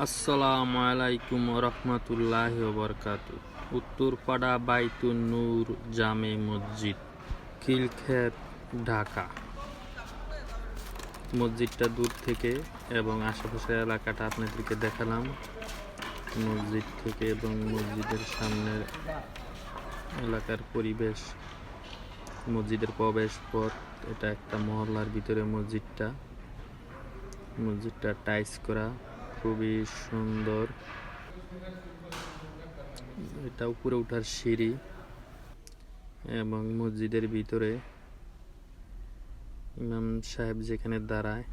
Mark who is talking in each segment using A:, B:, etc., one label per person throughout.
A: আসসালামু আলাইকুম রহমতুল্লাহ বরকাত উত্তরপাড়া বাইতুন নূর জামে মসজিদ খিলক্ষেত ঢাকা। মসজিদটা দূর থেকে এবং আশেপাশের এলাকাটা আপনাদেরকে দেখালাম। মসজিদ থেকে এবং মসজিদের সামনের এলাকার পরিবেশ, মসজিদের প্রবেশ পথ এটা একটা মহল্লার ভিতরে মসজিদটা। মসজিদটা টাইস করা। খুবই সুন্দর। এটা উপরে ওঠার সিঁড়ি এবং মসজিদের ভিতরে ইমাম সাহেব যেখানে দাঁড়ায়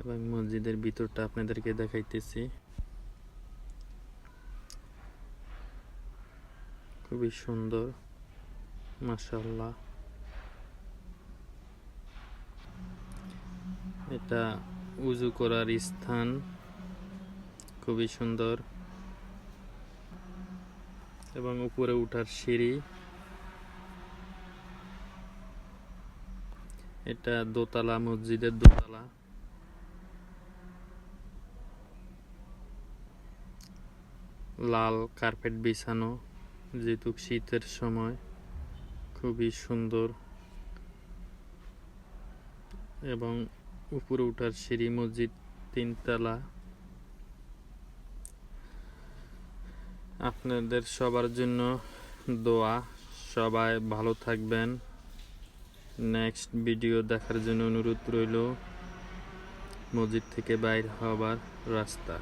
A: এবং মসজিদের ভিতরটা আপনাদেরকে দেখাইতেছি। খুবই সুন্দর মাশাল্লাহ এটা উজু করার স্থান খুবই সুন্দর। এবং উপরে উঠার সিঁড়ি। এটা দোতলা, মসজিদের দোতলা। লাল কার্পেট বিছানো, যেহেতু শীতের সময়। খুবই সুন্দর। এবং উপরে উঠার সিঁড়ি, মসজিদ, তিনতলা। আপনাদের সবার জন্য দোয়া। সবাই ভালো থাকবেন। নেক্সট ভিডিও দেখার জন্য অনুরোধ রইল মসজিদ থেকে বাইর হবার রাস্তা।